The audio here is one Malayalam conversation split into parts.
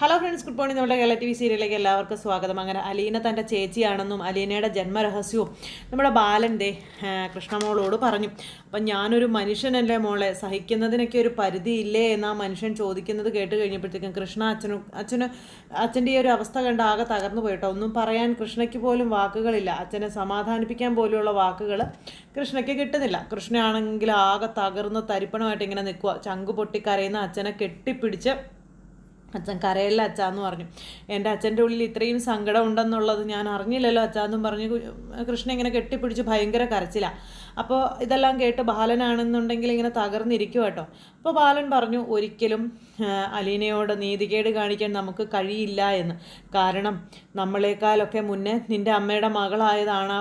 ഹലോ ഫ്രണ്ട്സ് ഗുഡ് മോർണിംഗ് നമ്മുടെ കേരള ടി വി സീരിയലിലേക്ക് എല്ലാവർക്കും സ്വാഗതം. അങ്ങനെ അലീന തന്റെ ചേച്ചിയാണെന്നും അലീനയുടെ ജന്മരഹസ്യവും നമ്മുടെ ബാലൻ ദേ കൃഷ്ണമോളോട് പറഞ്ഞു. അപ്പം ഞാനൊരു മനുഷ്യനല്ലേ മോളെ? സഹിക്കുന്നതിനൊക്കെ ഒരു പരിധി ഇല്ലേ എന്ന് ആ മനുഷ്യൻ ചോദിക്കുന്നത് കേട്ട് കഴിഞ്ഞപ്പോഴത്തേക്കും കൃഷ്ണ അച്ഛനും അച്ഛന് അച്ഛന്റെ ഈ ഒരു അവസ്ഥ കണ്ട് ആകെ തകർന്നു പോയിട്ടോ. ഒന്നും പറയാൻ കൃഷ്ണയ്ക്ക് പോലും വാക്കുകളില്ല. അച്ഛനെ സമാധാനിപ്പിക്കാൻ പോലെയുള്ള വാക്കുകൾ കൃഷ്ണയ്ക്ക് കിട്ടുന്നില്ല. കൃഷ്ണയാണെങ്കിൽ ആകെ തകർന്ന് തരിപ്പണമായിട്ട് ഇങ്ങനെ നിൽക്കുക ചങ്കു പൊട്ടിക്കരയുന്ന അച്ഛനെ കെട്ടിപ്പിടിച്ച് അച്ഛൻ കരയല്ല അച്ഛാന്ന് പറഞ്ഞു. എന്റെ അച്ഛന്റെ ഉള്ളിൽ ഇത്രയും സങ്കടം ഉണ്ടെന്നുള്ളത് ഞാൻ അറിഞ്ഞില്ലല്ലോ അച്ഛാന്നും പറഞ്ഞ്. കൃഷ്ണൻ കൃഷ്ണ ഇങ്ങനെ കെട്ടിപ്പിടിച്ച് ഭയങ്കര കരച്ചില്ല അപ്പോൾ ഇതെല്ലാം കേട്ട് ബാലനാണെന്നുണ്ടെങ്കിൽ ഇങ്ങനെ തകർന്നിരിക്കും കേട്ടോ. അപ്പോൾ ബാലൻ പറഞ്ഞു ഒരിക്കലും അലീനയോട് നീതികേട് കാണിക്കാൻ നമുക്ക് കഴിയില്ല എന്ന്. കാരണം നമ്മളെക്കാളൊക്കെ മുന്നേ നിന്റെ അമ്മയുടെ മകളായതാണ്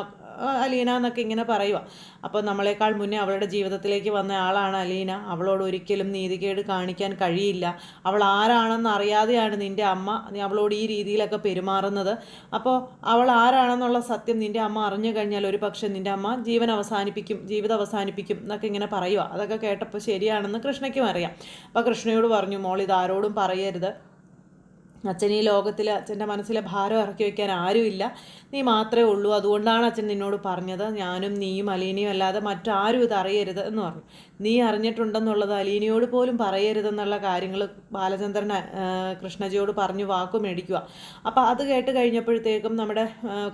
അലീന എന്നൊക്കെ ഇങ്ങനെ പറയുക അപ്പോൾ നമ്മളെക്കാൾ മുന്നേ അവളുടെ ജീവിതത്തിലേക്ക് വന്ന ആളാണ് അലീന. അവളോട് ഒരിക്കലും നീതികേട് കാണിക്കാൻ കഴിയില്ല. അവൾ ആരാണെന്ന് അറിയാതെയാണ് നിന്റെ അമ്മ അവളോട് ഈ രീതിയിലൊക്കെ പെരുമാറുന്നത്. അപ്പോൾ അവൾ ആരാണെന്നുള്ള സത്യം നിന്റെ അമ്മ അറിഞ്ഞു കഴിഞ്ഞാൽ ഒരു പക്ഷേ നിന്റെ അമ്മ ജീവൻ അവസാനിപ്പിക്കും ജീവിതം അവസാനിപ്പിക്കും എന്നൊക്കെ ഇങ്ങനെ പറയുക അതൊക്കെ കേട്ടപ്പോൾ ശരിയാണെന്ന് കൃഷ്ണയ്ക്കും അറിയാം. അപ്പോൾ കൃഷ്ണയോട് പറഞ്ഞു മോൾ ഇത് ആരോടും പറയരുത്. അച്ഛൻ ഈ ലോകത്തിൽ അച്ഛന്റെ മനസ്സിലെ ഭാരം ഇറക്കി വയ്ക്കാൻ ആരുമില്ല. നീ മാത്രമേ ഉള്ളൂ. അതുകൊണ്ടാണ് അച്ഛൻ നിന്നോട് പറഞ്ഞത് ഞാനും നീയും അലീനയും അല്ലാതെ മറ്റാരും ഇത് അറിയരുത് എന്ന് പറഞ്ഞു. നീ അറിഞ്ഞിട്ടുണ്ടെന്നുള്ളത് അലീനയോട് പോലും പറയരുതെന്നുള്ള കാര്യങ്ങൾ ബാലചന്ദ്രൻ കൃഷ്ണജിയോട് പറഞ്ഞു വാക്കു മേടിക്കുക. അപ്പോൾ അത് കേട്ട് കഴിഞ്ഞപ്പോഴത്തേക്കും നമ്മുടെ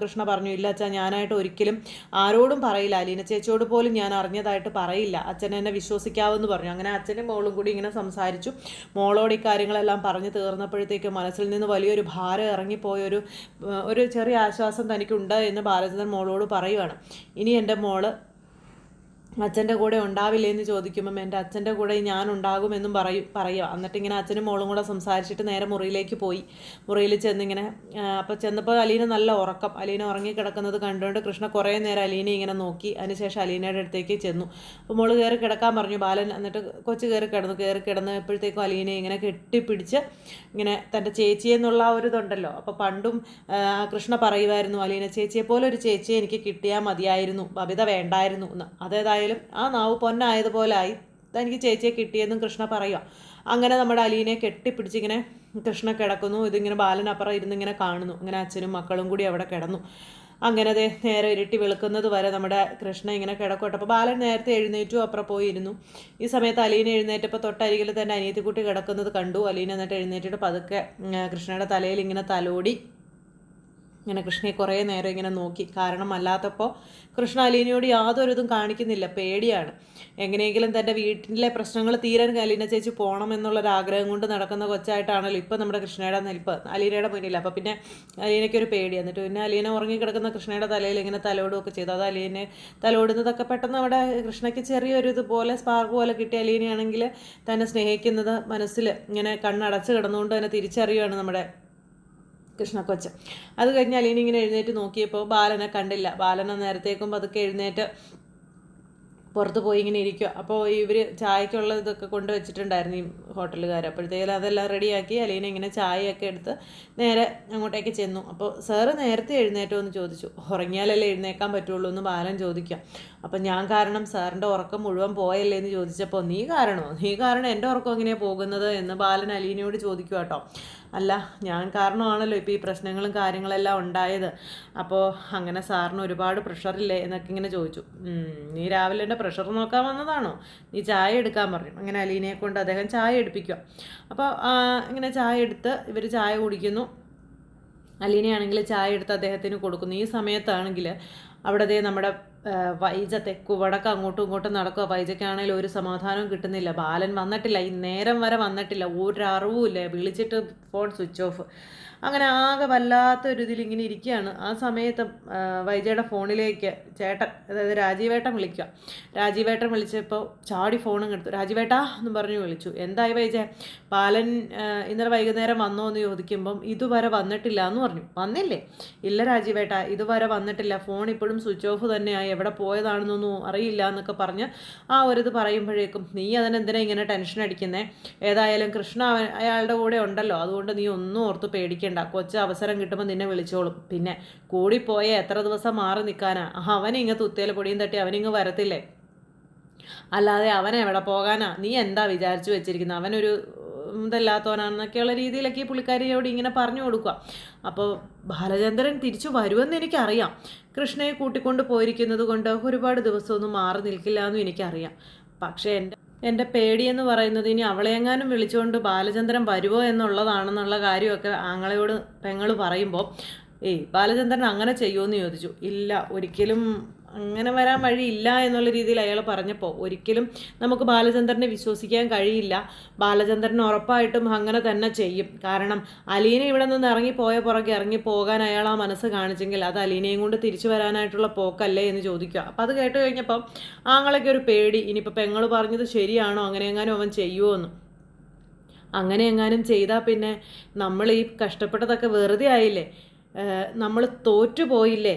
കൃഷ്ണ പറഞ്ഞു ഇല്ല അച്ഛാ ഞാനായിട്ട് ഒരിക്കലും ആരോടും പറയില്ല. അലീന ചേച്ചിയോട് പോലും ഞാൻ അറിഞ്ഞതായിട്ട് പറയില്ല. അച്ഛൻ എന്നെ വിശ്വസിക്കാവെന്ന് പറഞ്ഞു. അങ്ങനെ അച്ഛനും മോളും കൂടി ഇങ്ങനെ സംസാരിച്ചു. മോളോട് ഈ കാര്യങ്ങളെല്ലാം പറഞ്ഞു തീർന്നപ്പോഴത്തേക്കും മനസ്സിൽ നിന്ന് വലിയൊരു ഭാരം ഇറങ്ങിപ്പോയൊരു ഒരു ചെറിയ ആശ്വാസം തനിക്കുണ്ട് എന്ന് ബാലചന്ദ്രൻ മോളോട് പറയുവാണ്. ഇനി എന്റെ മോൾ അച്ഛന്റെ കൂടെ ഉണ്ടാവില്ലേ എന്ന് ചോദിക്കുമ്പം എന്റെ അച്ഛന്റെ കൂടെ ഞാൻ ഉണ്ടാകുമെന്നും പറയും പറയുക. എന്നിട്ട് ഇങ്ങനെ അച്ഛനും മോളും കൂടെ സംസാരിച്ചിട്ട് നേരെ മുറിയിലേക്ക് പോയി. മുറിയിൽ ചെന്നിങ്ങനെ അപ്പോൾ ചെന്നപ്പോൾ അലീന നല്ല ഉറക്കം. അലീന ഉറങ്ങി കിടക്കുന്നത് കണ്ടുകൊണ്ട് കൃഷ്ണ കുറേ നേരം അലീനെ ഇങ്ങനെ നോക്കി. അതിനുശേഷം അലീനയുടെ അടുത്തേക്ക് ചെന്നു. അപ്പോൾ മോൾ കയറി കിടക്കാൻ പറഞ്ഞു ബാലൻ എന്നിട്ട് കൊച്ചു കയറി കിടന്നു. കയറി കിടന്നപ്പോഴത്തേക്കും അലീനെ ഇങ്ങനെ കെട്ടിപ്പിടിച്ച് ഇങ്ങനെ തന്റെ ചേച്ചി എന്നുള്ള ഒരു ഇതുണ്ടല്ലോ. അപ്പോൾ പണ്ടും കൃഷ്ണ പറയുമായിരുന്നു അലീന ചേച്ചിയെ പോലെ ഒരു ചേച്ചിയെ എനിക്ക് കിട്ടിയാൽ മതിയായിരുന്നു. ബബിത വേണ്ടായിരുന്നു. എന്ന് അതേതായാലും ആ നാവ് പൊന്നായതുപോലെ ആയി തനിക്ക് ചേച്ചിയെ കിട്ടിയെന്നും കൃഷ്ണ പറയുക അങ്ങനെ നമ്മുടെ അലീനെ കെട്ടിപ്പിടിച്ചിങ്ങനെ കൃഷ്ണ കിടക്കുന്നു. ഇതിങ്ങനെ ബാലനപ്പുറം ഇരുന്നിങ്ങനെ കാണുന്നു. അങ്ങനെ അച്ഛനും മക്കളും കൂടി അവിടെ കിടന്നു. അങ്ങനെ ദേ നേരെ ഇരുട്ടി വെളുക്കുന്നത് വരെ നമ്മുടെ കൃഷ്ണ ഇങ്ങനെ കിടക്കോട്ടെ അപ്പോൾ ബാലൻ നേരത്തെ എഴുന്നേറ്റു അപ്പുറം പോയിരുന്നു. ഈ സമയത്ത് അലീനെ എഴുന്നേറ്റപ്പോൾ തൊട്ടരികിൽ തന്നെ അനിയത്തിക്കുട്ടി കിടക്കുന്നത് കണ്ടു. അലീന എന്നിട്ട് എഴുന്നേറ്റിട്ട് പതുക്കെ കൃഷ്ണയുടെ തലയിൽ ഇങ്ങനെ തലോടി ഇങ്ങനെ കൃഷ്ണയെ കുറേ നേരം ഇങ്ങനെ നോക്കി. കാരണം അല്ലാത്തപ്പോൾ കൃഷ്ണ അലീനയോട് യാതൊരു ഇതും കാണിക്കുന്നില്ല. പേടിയാണ്. എങ്ങനെയെങ്കിലും തന്റെ വീട്ടിലെ പ്രശ്നങ്ങൾ തീരാൻ അലീന ചേച്ചി പോകണം എന്നുള്ളൊരാഗ്രഹം കൊണ്ട് നടക്കുന്ന കൊച്ചായിട്ടാണല്ലോ ഇപ്പം നമ്മുടെ കൃഷ്ണയുടെ നിൽപ്പ് അലീനയുടെ മുന്നിൽ അപ്പോൾ പിന്നെ അലീനയ്ക്കൊരു പേടി എന്നിട്ട് പിന്നെ അലീന ഉറങ്ങിക്കിടക്കുന്ന കൃഷ്ണയുടെ തലയിൽ ഇങ്ങനെ തലോടുകയൊക്കെ ചെയ്തു. അത് അലീനെ തലോടുന്നതൊക്കെ പെട്ടെന്ന് അവിടെ കൃഷ്ണയ്ക്ക് ചെറിയൊരു ഇതുപോലെ സ്പാർക്ക് പോലെ കിട്ടിയ അലീനയാണെങ്കിൽ തന്നെ സ്നേഹിക്കുന്നത് മനസ്സിൽ ഇങ്ങനെ കണ്ണടച്ച് കിടന്നുകൊണ്ട് തന്നെ തിരിച്ചറിയുകയാണ് നമ്മുടെ കൃഷ്ണക്കൊച്ച് അത് കഴിഞ്ഞ് അലീന ഇങ്ങനെ എഴുന്നേറ്റ് നോക്കിയപ്പോൾ ബാലനെ കണ്ടില്ല. ബാലനെ നേരത്തേക്കും പതുക്കെ എഴുന്നേറ്റ് പുറത്ത് പോയി ഇങ്ങനെ ഇരിക്കുക അപ്പോൾ ഇവർ ചായക്കുള്ള ഇതൊക്കെ കൊണ്ട് വെച്ചിട്ടുണ്ടായിരുന്നു ഈ ഹോട്ടലുകാർ അപ്പോഴത്തേക്കും അതെല്ലാം റെഡിയാക്കി അലീന ഇങ്ങനെ ചായയൊക്കെ എടുത്ത് നേരെ അങ്ങോട്ടേക്ക് ചെന്നു. അപ്പോൾ സാറ് നേരത്തെ എഴുന്നേറ്റോ എന്ന് ചോദിച്ചു. ഉറങ്ങിയാലല്ലേ എഴുന്നേക്കാൻ പറ്റുള്ളൂ എന്ന് ബാലൻ ചോദിക്കുക അപ്പം ഞാൻ കാരണം സാറിന്റെ ഉറക്കം മുഴുവൻ പോയല്ലേ എന്ന് ചോദിച്ചപ്പോൾ നീ കാരണമോ നീ കാരണം എന്റെ ഉറക്കം എങ്ങനെയാണ് പോകുന്നത്? എന്ന് ബാലൻ അലീനയോട് ചോദിക്കുക കേട്ടോ അല്ല ഞാൻ കാരണമാണല്ലോ ഇപ്പോൾ ഈ പ്രശ്നങ്ങളും കാര്യങ്ങളെല്ലാം ഉണ്ടായത്. അപ്പോൾ അങ്ങനെ സാറിന് ഒരുപാട് പ്രഷറില്ലേ എന്നൊക്കെ ഇങ്ങനെ ചോദിച്ചു. നീ രാവിലെ എന്റെ പ്രഷർ നോക്കാൻ വന്നതാണോ? നീ ചായ എടുക്കാൻ പറഞ്ഞു. അങ്ങനെ അലീനയെ കൊണ്ട് അദ്ദേഹം ചായ എടുപ്പിക്കുക. അപ്പോൾ ഇങ്ങനെ ചായ എടുത്ത് ഇവർ ചായ കുടിക്കുന്നു. അലീനയാണെങ്കിൽ ചായ എടുത്ത് അദ്ദേഹത്തിന് കൊടുക്കുന്നു. ഈ സമയത്താണെങ്കിൽ അവിടെ നമ്മുടെ ആ, വൈജ തെക്കു വടക്ക് അങ്ങോട്ടും ഇങ്ങോട്ടും നടക്കുക. വൈജയ്ക്കാണെങ്കിൽ ഒരു സമാധാനവും കിട്ടുന്നില്ല. ബാലൻ വന്നിട്ടില്ല. ഈ നേരം വരെ വന്നിട്ടില്ല. ഒരു ഇല്ല വിളിച്ചിട്ട് ഫോൺ സ്വിച്ച് ഓഫ് അങ്ങനെ ആകെ വല്ലാത്തൊരു ഇതിൽ ഇങ്ങനെ ഇരിക്കുകയാണ്. ആ സമയത്ത് വൈജയുടെ ഫോണിലേക്ക് ചേട്ടൻ അതായത് രാജീവേട്ടൻ വിളിക്കുക. രാജീവേട്ടൻ വിളിച്ചപ്പോൾ ചാടി ഫോണും എടുത്തു. രാജീവേട്ടാ എന്ന് പറഞ്ഞു വിളിച്ചു. എന്തായി വൈജ? ബാലൻ ഇന്നലെ വൈകുന്നേരം വന്നോ എന്ന് ചോദിക്കുമ്പം ഇതുവരെ വന്നിട്ടില്ല എന്ന് പറഞ്ഞു. വന്നില്ലേ? ഇല്ല രാജീവേട്ട ഇതുവരെ വന്നിട്ടില്ല. ഫോൺ ഇപ്പോഴും സ്വിച്ച് ഓഫ് തന്നെയായി. എവിടെ പോയതാണെന്നൊന്നും അറിയില്ല എന്നൊക്കെ പറഞ്ഞ് ആ ഒരു ഇത് പറയുമ്പോഴേക്കും നീ അതിനെന്തിനാ ഇങ്ങനെ ടെൻഷൻ അടിക്കുന്നേ? ഏതായാലും കൃഷ്ണ അയാളുടെ കൂടെ ഉണ്ടല്ലോ. അതുകൊണ്ട് നീ ഒന്നും ഓർത്ത് പേടിക്കണ്ട കൊച്ചു അവസരം കിട്ടുമ്പോൾ നിന്നെ വിളിച്ചോളും. പിന്നെ കൂടിപ്പോയ എത്ര ദിവസം മാറി നിൽക്കാനാ അവനിങ്ങ് തുത്തേൽ പൊടിയും തട്ടി അവനിങ്ങ് വരത്തില്ലേ? അല്ലാതെ അവൻ എവിടെ പോകാനാ? നീ എന്താ വിചാരിച്ചു വെച്ചിരിക്കുന്നത് അവനൊരു ഇതല്ലാത്തവനാണെന്നൊക്കെയുള്ള രീതിയിലൊക്കെ ഈ പുള്ളിക്കാരിയോട് ഇങ്ങനെ പറഞ്ഞു കൊടുക്കുക അപ്പോൾ ബാലചന്ദ്രൻ തിരിച്ചു വരുമെന്ന് എനിക്കറിയാം. കൃഷ്ണയെ കൂട്ടിക്കൊണ്ട് പോയിരിക്കുന്നത് കൊണ്ട് ഒരുപാട് ദിവസമൊന്നും മാറി നിൽക്കില്ല എന്നും എനിക്കറിയാം. പക്ഷേ എന്റെ എന്റെ പേടിയെന്ന് പറയുന്നത് ഇനി അവളെയെങ്ങാനും വിളിച്ചുകൊണ്ട് ബാലചന്ദ്രൻ വരുമോ എന്നുള്ളതാണെന്നുള്ള കാര്യമൊക്കെ ആങ്ങളയോട് പെങ്ങൾ പറയുമ്പോൾ ഏയ് ബാലചന്ദ്രൻ അങ്ങനെ ചെയ്യുമെന്ന് ചോദിച്ചു. ഇല്ല ഒരിക്കലും അങ്ങനെ വരാൻ വഴിയില്ല എന്നുള്ള രീതിയിൽ അയാൾ പറഞ്ഞപ്പോൾ ഒരിക്കലും നമുക്ക് ബാലചന്ദ്രനെ വിശ്വസിക്കാൻ കഴിയില്ല. ബാലചന്ദ്രൻ ഉറപ്പായിട്ടും അങ്ങനെ തന്നെ ചെയ്യും. കാരണം അലീന ഇവിടെ നിന്ന് ഇറങ്ങിപ്പോയ പുറകെ ഇറങ്ങി പോകാൻ അയാൾ ആ മനസ്സ് കാണിച്ചെങ്കിൽ അത് അലീനയും കൊണ്ട് തിരിച്ചു വരാനായിട്ടുള്ള പോക്കല്ലേ എന്ന് ചോദിക്കുക. അപ്പം അത് കേട്ട് കഴിഞ്ഞപ്പോൾ ആങ്ങളൊക്കെ ഒരു പേടി ഇനിയിപ്പോൾ പെങ്ങൾ പറഞ്ഞത് ശരിയാണോ അങ്ങനെ എങ്ങാനും അവൻ ചെയ്യുമോ എന്ന് അങ്ങനെ എങ്ങാനും ചെയ്താൽ പിന്നെ നമ്മൾ ഈ കഷ്ടപ്പെട്ടതൊക്കെ വെറുതെ ആയില്ലേ? നമ്മൾ തോറ്റുപോയില്ലേ?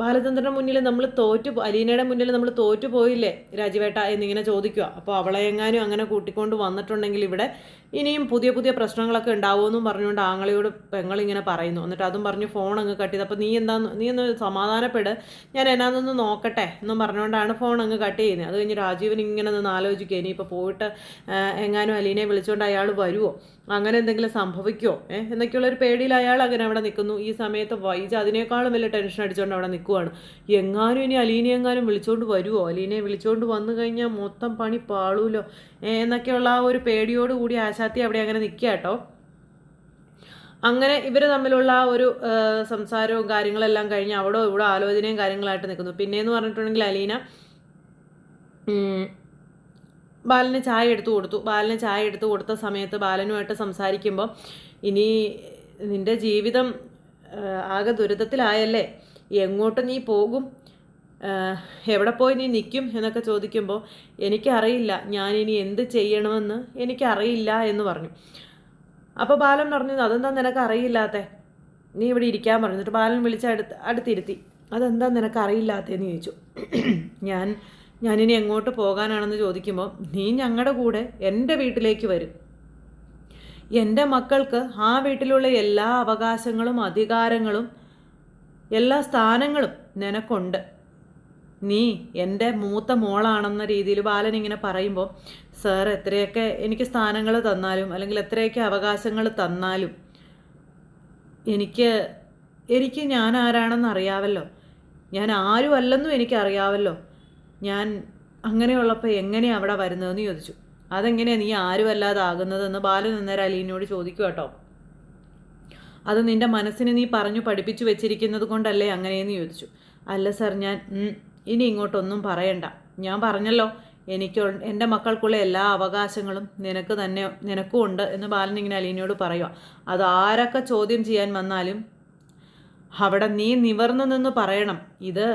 ബാലചന്ദ്രന്റെ മുന്നിൽ നമ്മൾ തോറ്റു അലീനയുടെ മുന്നിൽ നമ്മൾ തോറ്റു പോയില്ലേ? രാജിവേട്ട എന്നിങ്ങനെ ചോദിക്കുക അപ്പോൾ അവളെ എങ്ങാനും അങ്ങനെ കൂട്ടിക്കൊണ്ട് വന്നിട്ടുണ്ടെങ്കിൽ ഇവിടെ ഇനിയും പുതിയ പുതിയ പ്രശ്നങ്ങളൊക്കെ ഉണ്ടാവുമെന്നും പറഞ്ഞുകൊണ്ട് ആങ്ങളയോട് പെങ്ങളിങ്ങനെ പറയുന്നു. എന്നിട്ട് അതും പറഞ്ഞ് ഫോൺ അങ്ങ് കട്ട് ചെയ്ത് അപ്പോൾ നീ എന്താ നീ ഒന്ന് സമാധാനപ്പെട്. ഞാൻ എന്നാന്നൊന്ന് നോക്കട്ടെ എന്നും പറഞ്ഞുകൊണ്ടാണ് ഫോൺ അങ്ങ് കട്ട് ചെയ്യുന്നത്. അത് കഴിഞ്ഞ് രാജീവൻ ഇങ്ങനെ നിന്ന് ആലോചിക്കുക ഇനിയിപ്പോൾ പോയിട്ട് എങ്ങാനും അലീനയെ വിളിച്ചുകൊണ്ട് അയാൾ വരുമോ അങ്ങനെ എന്തെങ്കിലും സംഭവിക്കുമോ ഏഹ് എന്നൊക്കെയുള്ളൊരു പേടിയിൽ അയാൾ അങ്ങനെ അവിടെ നിൽക്കുന്നു. ഈ സമയത്ത് വൈജ അതിനേക്കാളും വലിയ ടെൻഷൻ അടിച്ചുകൊണ്ട് അവിടെ നിൽക്കുവാണ്. എങ്ങാനും ഇനി അലീനെ എങ്ങാനും വിളിച്ചുകൊണ്ട് വരുമോ അലീനയെ വിളിച്ചുകൊണ്ട് വന്നു കഴിഞ്ഞാൽ മൊത്തം പണി പാളൂലോ? എന്നൊക്കെയുള്ള ആ ഒരു പേടിയോട് കൂടി ആശാത്തി അവിടെ അങ്ങനെ നിൽക്കുക കേട്ടോ. അങ്ങനെ ഇവർ തമ്മിലുള്ള ആ ഒരു സംസാരവും കാര്യങ്ങളെല്ലാം കഴിഞ്ഞ് അവിടെ ഇവിടെ ആലോചനയും കാര്യങ്ങളായിട്ട് നിൽക്കുന്നു. പിന്നെയെന്ന് പറഞ്ഞിട്ടുണ്ടെങ്കിൽ അലീന ബാലന് ചായ എടുത്തു കൊടുത്തു. ബാലന് ചായ എടുത്തു കൊടുത്ത സമയത്ത് ബാലനുമായിട്ട് സംസാരിക്കുമ്പോൾ ഇനി നിന്റെ ജീവിതം ആകെ ദുരിതത്തിലായല്ലേ? എങ്ങോട്ട് നീ പോകും? എവിടെ പോയി നീ നിൽക്കും എന്നൊക്കെ ചോദിക്കുമ്പോൾ എനിക്കറിയില്ല ഞാനിനി എന്ത് ചെയ്യണമെന്ന് എനിക്കറിയില്ല എന്ന് പറഞ്ഞു. അപ്പോൾ ബാലൻ പറഞ്ഞു അതെന്താ നിനക്ക് അറിയില്ലാത്തേ നീ ഇവിടെ ഇരിക്കാൻ പറഞ്ഞു. എന്നിട്ട് ബാലൻ വിളിച്ച് അടുത്ത് അടുത്തിരുത്തി. അതെന്താ നിനക്ക് അറിയില്ലാത്തതെന്ന് ചോദിച്ചു. ഞാൻ ഞാനിനി എങ്ങോട്ട് പോകാനാണെന്ന് ചോദിക്കുമ്പോൾ നീ ഞങ്ങളുടെ കൂടെ എന്റെ വീട്ടിലേക്ക് വരും. എന്റെ മക്കൾക്ക് ആ വീട്ടിലുള്ള എല്ലാ അവകാശങ്ങളും അധികാരങ്ങളും എല്ലാ സ്ഥാനങ്ങളും നിനക്കുണ്ട്. നീ എന്റെ മൂത്ത മോളാണെന്ന രീതിയിൽ ബാലൻ ഇങ്ങനെ പറയുമ്പോൾ സാർ എത്രയൊക്കെ എനിക്ക് സ്ഥാനങ്ങൾ തന്നാലും അല്ലെങ്കിൽ എത്രയൊക്കെ അവകാശങ്ങൾ തന്നാലും എനിക്ക് എനിക്ക് ഞാൻ ആരാണെന്ന് അറിയാവല്ലോ. ഞാൻ ആരും അല്ലെന്നും എനിക്കറിയാവല്ലോ ഞാൻ അങ്ങനെയുള്ളപ്പോൾ എങ്ങനെയാണ് അവിടെ വരുന്നതെന്ന് ചോദിച്ചു. അതെങ്ങനെയാണ് നീ ആരുമല്ലാതാകുന്നതെന്ന് ബാലൻ അന്നേരം അലീനോട് ചോദിക്കും കേട്ടോ. അത് നിന്റെ മനസ്സിന് നീ പറഞ്ഞു പഠിപ്പിച്ചു വെച്ചിരിക്കുന്നത് കൊണ്ടല്ലേ അങ്ങനെയെന്ന് ചോദിച്ചു. അല്ല സർ ഞാൻ ഇനി ഇങ്ങോട്ടൊന്നും പറയണ്ട. ഞാൻ പറഞ്ഞല്ലോ എനിക്ക് എന്റെ മക്കൾക്കുള്ള എല്ലാ അവകാശങ്ങളും നിനക്ക് തന്നെ നിനക്കും ഉണ്ട് എന്ന് ബാലൻ ഇങ്ങനെ അലീനയോട് പറയുക അത് ആരൊക്കെ ചോദ്യം ചെയ്യാൻ വന്നാലും അവിടെ നീ നിവർന്നു നിന്ന് പറയണം ഇത്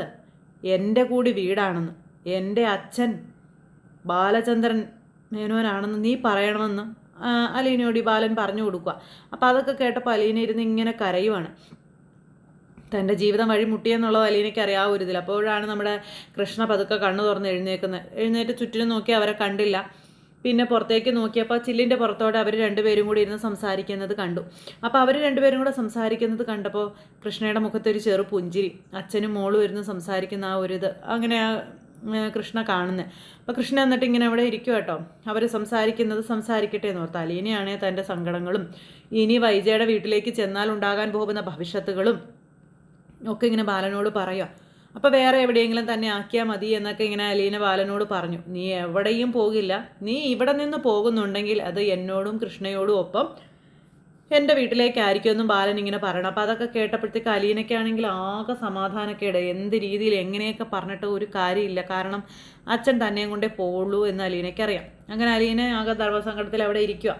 എന്റെ കൂടി വീടാണെന്ന്. എന്റെ അച്ഛൻ ബാലചന്ദ്രൻ മേനോനാണെന്ന് നീ പറയണമെന്ന്. അലീനയോട് ബാലൻ പറഞ്ഞു കൊടുക്കുക. അപ്പോൾ അതൊക്കെ കേട്ടപ്പോൾ അലീന ഇരുന്ന് ഇങ്ങനെ കരയുവാണ്. തന്റെ ജീവിതം വഴി മുട്ടിയെന്നുള്ളത് അലീനയ്ക്ക് അറിയാവുന്ന ഒരു ഇതിൽ അപ്പോഴാണ് നമ്മുടെ കൃഷ്ണ പതുക്കെ കണ്ണു തുറന്ന് എഴുന്നേക്കുന്നത്. എഴുന്നേറ്റ് ചുറ്റിനും നോക്കി അവരെ കണ്ടില്ല. പിന്നെ പുറത്തേക്ക് നോക്കിയപ്പോൾ ചില്ലിന്റെ പുറത്തോടെ അവർ രണ്ടുപേരും കൂടി ഇരുന്ന് സംസാരിക്കുന്നത് കണ്ടു. അപ്പോൾ അവർ രണ്ടുപേരും കൂടെ സംസാരിക്കുന്നത് കണ്ടപ്പോൾ കൃഷ്ണയുടെ മുഖത്തൊരു ചെറു പുഞ്ചിരി. അച്ഛനും മോളും ഇരുന്ന് സംസാരിക്കുന്ന ആ ഒരു ഇത്. അങ്ങനെ കൃഷ്ണ കാണുന്നത് അപ്പോൾ കൃഷ്ണ എന്നിട്ട് ഇങ്ങനെ അവിടെ ഇരിക്കും കേട്ടോ. അവർ സംസാരിക്കുന്നത് സംസാരിക്കട്ടെ എന്ന് ഓർത്ത്. അലീനയാണേ തന്റെ സങ്കടങ്ങളും ഇനി വൈജയുടെ വീട്ടിലേക്ക് ചെന്നാൽ ഉണ്ടാകാൻ പോകുന്ന ഭവിഷ്യത്തുകളും ഒക്കെ ഇങ്ങനെ ബാലനോട് പറയുക അപ്പോൾ വേറെ എവിടെയെങ്കിലും തന്നെ ആക്കിയാൽ മതി എന്നൊക്കെ ഇങ്ങനെ അലീന ബാലനോട് പറഞ്ഞു. നീ എവിടെയും പോകില്ല. നീ ഇവിടെ നിന്ന് പോകുന്നുണ്ടെങ്കിൽ അത് എന്നോടും കൃഷ്ണയോടും ഒപ്പം എന്റെ വീട്ടിലേക്കായിരിക്കുമെന്നും ബാലൻ ഇങ്ങനെ പറയണം. അപ്പോൾ അതൊക്കെ കേട്ടപ്പോഴത്തേക്ക് അലീനയ്ക്കാണെങ്കിൽ ആകെ സമാധാനക്കേട്. എന്ത് രീതിയിൽ എങ്ങനെയൊക്കെ പറഞ്ഞിട്ട് ഒരു കാര്യമില്ല. കാരണം അച്ഛൻ തന്നെയും കൊണ്ടേ പോവുള്ളൂ എന്ന് അലീനയ്ക്കറിയാം. അങ്ങനെ അലീന ആകെ ധർമ്മസങ്കടത്തിൽ അവിടെ ഇരിക്കുക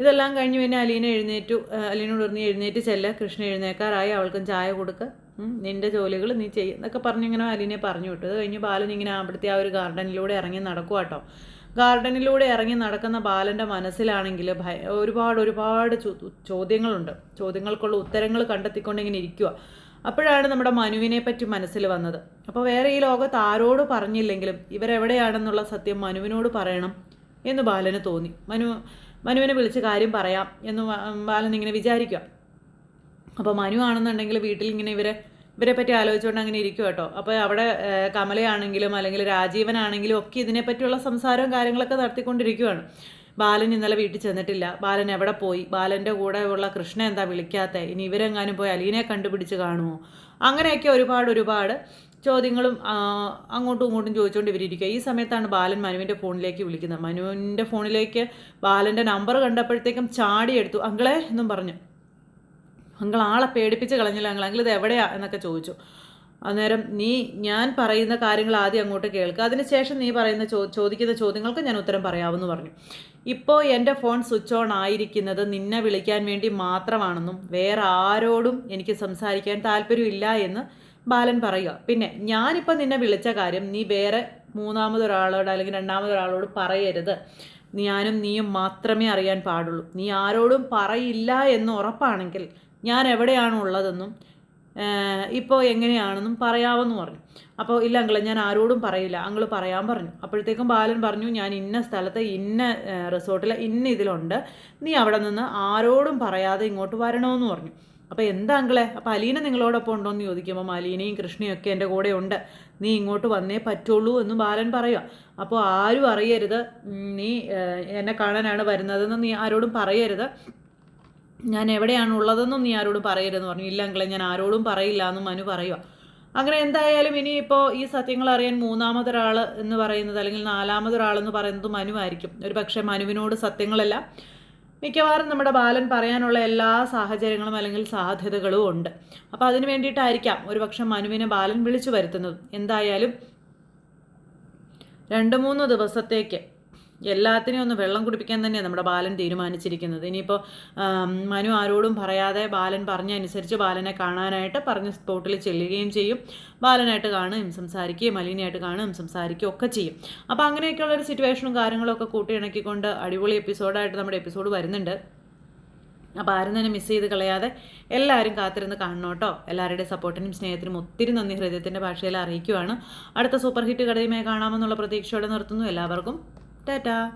ഇതെല്ലാം കഴിഞ്ഞ് പിന്നെ അലീന എഴുന്നേറ്റു. അലീനോട് പറഞ്ഞ് എഴുന്നേറ്റ് ചെല്ല. കൃഷ്ണ എഴുന്നേക്കാറായി. അവൾക്കും ചായ കൊടുക്കുക നിന്റെ ജോലികൾ നീ ചെയ്യും എന്നൊക്കെ പറഞ്ഞിങ്ങനെ അലീനെ പറഞ്ഞു വിട്ടു. അത് കഴിഞ്ഞ് ബാലൻ ഇങ്ങനെ അവിടുത്തെ ആ ഒരു ഗാർഡനിലൂടെ ഇറങ്ങി നടക്കുക കേട്ടോ ഗാർഡനിലൂടെ ഇറങ്ങി നടക്കുന്ന ബാലന്റെ മനസ്സിലാണെങ്കിൽ ഭയ ഒരുപാട് ഒരുപാട് ചോദ്യങ്ങളുണ്ട്. ചോദ്യങ്ങൾക്കുള്ള ഉത്തരങ്ങൾ കണ്ടെത്തിക്കൊണ്ട് ഇങ്ങനെ ഇരിക്കുക അപ്പോഴാണ് നമ്മുടെ മനുവിനെ പറ്റി മനസ്സിൽ വന്നത്. അപ്പോൾ വേറെ ഈ ലോകത്ത് ആരോട് പറഞ്ഞില്ലെങ്കിലും ഇവരെവിടെയാണെന്നുള്ള സത്യം മനുവിനോട് പറയണം എന്ന് ബാലന് തോന്നി. മനു മനുവിനെ വിളിച്ച് കാര്യം പറയാം എന്ന് ബാലൻ ഇങ്ങനെ വിചാരിക്കുക അപ്പോൾ മനു ആണെന്നുണ്ടെങ്കിൽ വീട്ടിൽ ഇങ്ങനെ ഇവരെ ഇവരെ പറ്റി ആലോചിച്ചുകൊണ്ട് അങ്ങനെ ഇരിക്കും കേട്ടോ അപ്പോൾ അവിടെ കമലയാണെങ്കിലും അല്ലെങ്കിൽ രാജീവനാണെങ്കിലും ഒക്കെ ഇതിനെപ്പറ്റിയുള്ള സംസാരവും കാര്യങ്ങളൊക്കെ നടത്തിക്കൊണ്ടിരിക്കുകയാണ് ബാലൻ ഇന്നലെ വീട്ടിൽ ചെന്നിട്ടില്ല. ബാലൻ എവിടെ പോയി? ബാലന്റെ കൂടെ ഉള്ള കൃഷ്ണ എന്താ വിളിക്കാത്ത? ഇനി ഇവരെങ്ങാനും പോയി അലീനെ കണ്ടുപിടിച്ച് കാണുമോ അങ്ങനെയൊക്കെ ഒരുപാട് ഒരുപാട് ചോദ്യങ്ങളും അങ്ങോട്ടും ഇങ്ങോട്ടും ചോദിച്ചുകൊണ്ട് ഇവരിയ്ക്കുക ഈ സമയത്താണ് ബാലൻ മനുവിന്റെ ഫോണിലേക്ക് വിളിക്കുന്നത്. മനുവിന്റെ ഫോണിലേക്ക് ബാലന്റെ നമ്പർ കണ്ടപ്പോഴത്തേക്കും ചാടിയെടുത്തു. അങ്കളെ എന്നും പറഞ്ഞു. അങ്കിൾ ആളെ പേടിപ്പിച്ച് കളഞ്ഞില്ല. അങ്കിൾ അങ്കിൾ ഇത് എവിടെയാ എന്നൊക്കെ ചോദിച്ചു. അന്നേരം നീ ഞാൻ പറയുന്ന കാര്യങ്ങൾ ആദ്യം അങ്ങോട്ട് കേൾക്കുക അതിനുശേഷം നീ പറയുന്ന ചോ ചോദിക്കുന്ന ചോദ്യങ്ങൾക്ക് ഞാൻ ഉത്തരം പറയാമെന്ന് പറഞ്ഞു. ഇപ്പോൾ എന്റെ ഫോൺ സ്വിച്ച് ഓൺ ആയിരിക്കുന്നത് നിന്നെ വിളിക്കാൻ വേണ്ടി മാത്രമാണെന്നും വേറെ ആരോടും എനിക്ക് സംസാരിക്കാൻ താല്പര്യമില്ല എന്ന് ബാലൻ പറയുക. പിന്നെ ഞാനിപ്പോൾ നിന്നെ വിളിച്ച കാര്യം നീ വേറെ മൂന്നാമതൊരാളോട് അല്ലെങ്കിൽ രണ്ടാമതൊരാളോട് പറയരുത്. ഞാനും നീയും മാത്രമേ അറിയാൻ പാടുള്ളൂ. നീ ആരോടും പറയില്ല എന്ന് ഉറപ്പാണെങ്കിൽ ഞാൻ എവിടെയാണ് ഉള്ളതെന്നും ഇപ്പോൾ എങ്ങനെയാണെന്നും പറയാമെന്ന് പറഞ്ഞു. അപ്പോൾ ഇല്ല അങ്കിളെ ഞാൻ ആരോടും പറയില്ല. അങ്കിൾ പറയാൻ പറഞ്ഞു. അപ്പോഴത്തേക്കും ബാലൻ പറഞ്ഞു ഞാൻ ഇന്ന സ്ഥലത്ത് ഇന്ന റിസോർട്ടിൽ ഇന്ന ഇതിലുണ്ട്. നീ അവിടെ നിന്ന് ആരോടും പറയാതെ ഇങ്ങോട്ട് വരണമെന്ന് പറഞ്ഞു. അപ്പോൾ എന്താ അങ്കിളെ? അപ്പോൾ അലീന നിങ്ങളോടൊപ്പം ഉണ്ടോ എന്ന് ചോദിക്കുമ്പോൾ അലീനയും കൃഷ്ണയും ഒക്കെ എന്റെ കൂടെ ഉണ്ട്. നീ ഇങ്ങോട്ട് വന്നേ പറ്റുള്ളൂ എന്ന് ബാലൻ പറയുക അപ്പോൾ ആരും അറിയരുത്. നീ എന്നെ കാണാനാണ് വരുന്നതെന്ന് നീ ആരോടും പറയരുത്. ഞാൻ എവിടെയാണ് ഉള്ളതെന്നും നീ ആരോടും പറയരുതെന്ന് പറഞ്ഞു. ഇല്ല അങ്കിളെ ഞാൻ ആരോടും പറയില്ല എന്നും മനു പറയുക അങ്ങനെ എന്തായാലും ഇനിയിപ്പോൾ ഈ സത്യങ്ങൾ അറിയാൻ മൂന്നാമതൊരാൾ എന്ന് പറയുന്നത് അല്ലെങ്കിൽ നാലാമതൊരാളെന്ന് പറയുന്നത് മനു ആയിരിക്കും ഒരു പക്ഷേ മനുവിനോട് സത്യങ്ങളല്ല മിക്കവാറും നമ്മുടെ ബാലൻ പറയാനുള്ള എല്ലാ സാഹചര്യങ്ങളും അല്ലെങ്കിൽ സാധ്യതകളും ഉണ്ട്. അപ്പോൾ അതിന് വേണ്ടിയിട്ടായിരിക്കാം ഒരു പക്ഷേ മനുവിനെ ബാലൻ വിളിച്ചു വരുത്തുന്നത്. എന്തായാലും രണ്ട് മൂന്ന് ദിവസത്തേക്ക് എല്ലാത്തിനെയും ഒന്ന് വെള്ളം കുടിപ്പിക്കാൻ തന്നെയാണ് നമ്മുടെ ബാലൻ തീരുമാനിച്ചിരിക്കുന്നത്. ഇനിയിപ്പോൾ മനു ആരോടും പറയാതെ ബാലൻ പറഞ്ഞ അനുസരിച്ച് ബാലനെ കാണാനായിട്ട് പറഞ്ഞ സ്പോട്ടിൽ ചെല്ലുകയും ചെയ്യും. ബാലനായിട്ട് കാണുകയും സംസാരിക്കുകയും മലീനയായിട്ട് കാണുകയും സംസാരിക്കുകയും ഒക്കെ ചെയ്യും. അപ്പോൾ അങ്ങനെയൊക്കെയുള്ള ഒരു സിറ്റുവേഷനും കാര്യങ്ങളൊക്കെ കൂട്ടിയിണക്കിക്കൊണ്ട് അടിപൊളി എപ്പിസോഡായിട്ട് നമ്മുടെ എപ്പിസോഡ് വരുന്നുണ്ട്. അപ്പോൾ ആരും തന്നെ മിസ് ചെയ്ത് കളയാതെ എല്ലാവരും കാത്തിരുന്ന് കാണണം എല്ലാവരുടെയും സപ്പോർട്ടിനും സ്നേഹത്തിനും ഒത്തിരി നന്ദി ഹൃദയത്തിന്റെ ഭാഷയിൽ അറിയിക്കുവാണ്. അടുത്ത സൂപ്പർ ഹിറ്റ് കടയുമായി കാണാമെന്നുള്ള പ്രതീക്ഷയോടെ നിർത്തുന്നു. എല്ലാവർക്കും Da da.